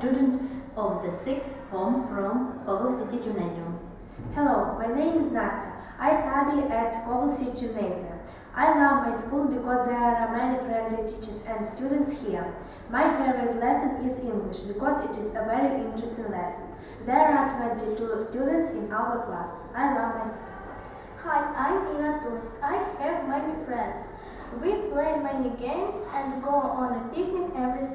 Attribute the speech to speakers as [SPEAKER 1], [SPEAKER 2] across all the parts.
[SPEAKER 1] student of the sixth form from Kovel City Gymnasium.
[SPEAKER 2] Hello, my name is Nasta. I study at Koval City Gymnasium. I love my school because there are many friendly teachers and students here. My favorite lesson is English because it is a very interesting lesson. There are 22 students in our class. I love my school.
[SPEAKER 3] Hi, I'm Ina Tunis. I have many friends. We play many games and go on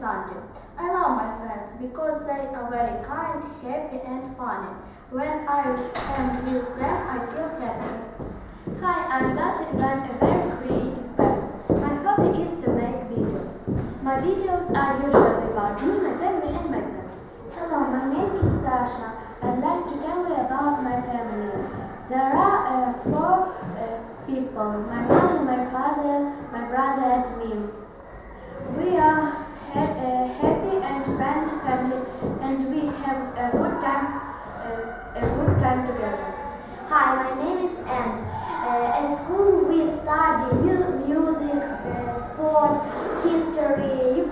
[SPEAKER 3] I love my friends because they are very kind, happy and funny. When I am with them, I feel happy.
[SPEAKER 4] Hi, I'm Dasha and I'm a very creative person. My hobby is to make videos. My videos are usually about me, my family and my friends.
[SPEAKER 3] Hello, my name is Sasha. I'd like to tell you about my family. There are uh, four uh, people my mother, my father, my brother, and me.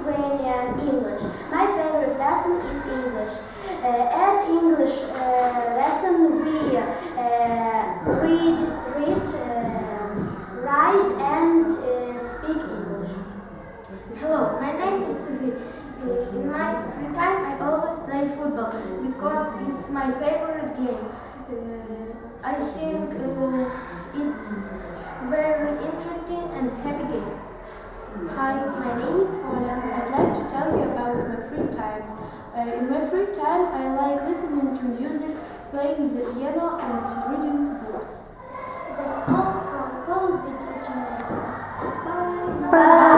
[SPEAKER 4] Ukrainian, English. My favorite lesson is English. Uh, at English uh, lesson we uh, read, read, uh, write and uh, speak English.
[SPEAKER 3] Hello, my name is Sylvie. Uh, in my free time, I always play football because it's my favorite game. I think it's very interesting and happy game.
[SPEAKER 5] Hi, my name is Oля. I'd like to tell you about my free time. Uh, in my time, I like listening to music, playing the piano, and reading books.
[SPEAKER 4] That's all from Policy Gymnasium. Bye.
[SPEAKER 3] Bye.